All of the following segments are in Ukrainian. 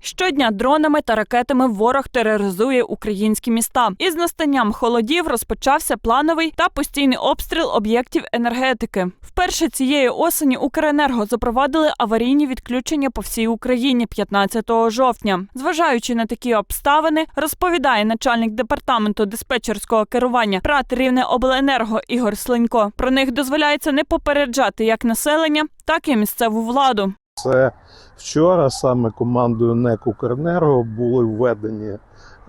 Щодня дронами та ракетами ворог тероризує українські міста. Із настанням холодів розпочався плановий та постійний обстріл об'єктів енергетики. Вперше цієї осені Укренерго запровадили аварійні відключення по всій Україні 15 жовтня. Зважаючи на такі обставини, розповідає начальник департаменту диспетчерського керування ПРАТ Рівне Обленерго Ігор Слинько. Про них дозволяється не попереджати як населення, так і місцеву владу. Це вчора саме командою НЕК «Укренерго» були введені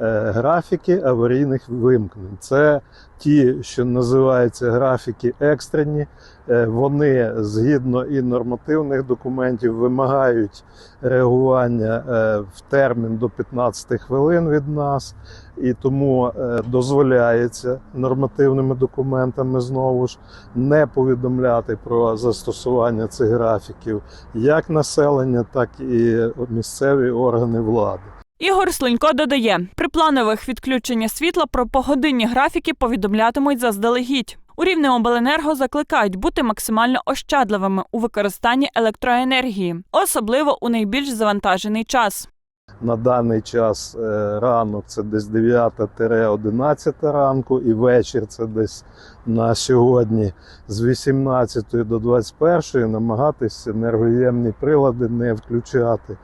графіки аварійних вимкнень. Це ті, що називаються графіки екстрені. Е, Вони згідно і нормативних документів вимагають реагування е, в термін до 15 хвилин від нас, і тому е, дозволяється нормативними документами знову ж не повідомляти про застосування цих графіків як населення, так і місцеві органи влади. Ігор Слинько додає, при планових відключення світла про погодинні графіки повідомлятимуть заздалегідь. У Рівнеобленерго закликають бути максимально ощадливими у використанні електроенергії, особливо у найбільш завантажений час. На даний час е, ранок це десь 9-11 ранку, і вечір це десь на сьогодні з 18 до 21 намагатися енергоємні прилади не включати.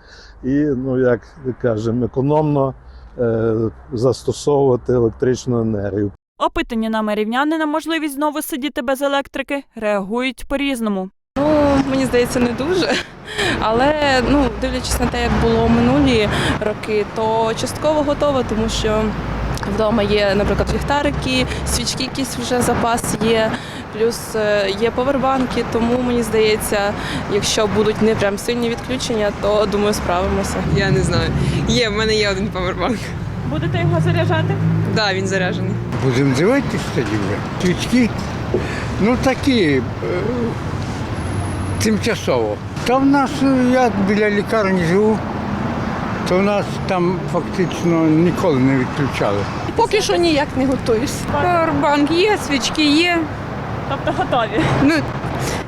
І, ну як кажемо, економно е, застосовувати електричну енергію. Опитані нами рівняни на можливість знову сидіти без електрики реагують по-різному. Ну, мені здається, не дуже. Але ну, дивлячись на те, як було минулі роки, то частково готова, тому що вдома є, наприклад, ліхтарики, свічки, якісь вже запас є, плюс е, є повербанки. Тому мені здається, якщо будуть не прям сильні відключення, то думаю, справимося. Я не знаю. Є, в мене є один павербанк. Будете його заряджати? Так, да, він заряджений. Будемо дивитися тоді вже. Свічки, ну такі, е, тимчасово. Та в нас, е, я біля лікарні живу, то в нас там фактично ніколи не відключали. Поки що ніяк не готуюсь. Павербанк є, свічки є. Тобто готові. Ну,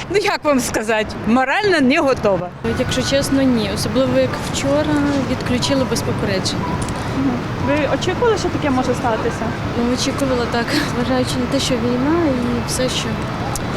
ну як вам сказати, морально не готова. Якщо чесно, ні. Особливо як вчора відключили без попередження. Ви очікували, що таке може статися? Ну, очікувала так, зважаючи на те, що війна і все, що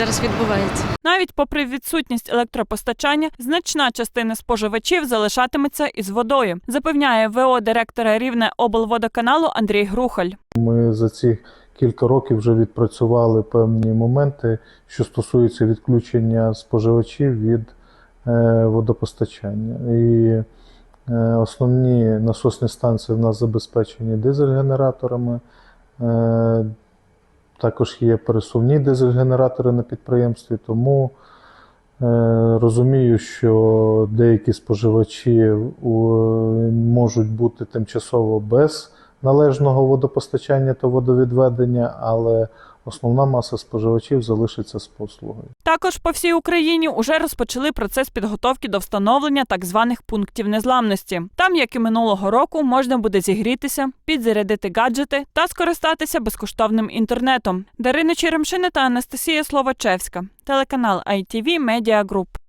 зараз відбувається. Навіть попри відсутність електропостачання, значна частина споживачів залишатиметься із водою, запевняє ВО директора Рівне облводоканалу Андрій Грухаль. Ми за ці кілька років вже відпрацювали певні моменти, що стосуються відключення споживачів від е, водопостачання. І е, основні насосні станції в нас забезпечені дизель-генераторами. Е, також є пересувні дизель-генератори на підприємстві, тому е, розумію, що деякі споживачі можуть бути тимчасово без належного водопостачання та водовідведення, але основна маса споживачів залишиться з послугою. Також по всій Україні уже розпочали процес підготовки до встановлення так званих пунктів незламності. Там, як і минулого року, можна буде зігрітися, підзарядити гаджети та скористатися безкоштовним інтернетом. Дарина Черемшина та Анастасія Словачевська, телеканал ITV Media Group.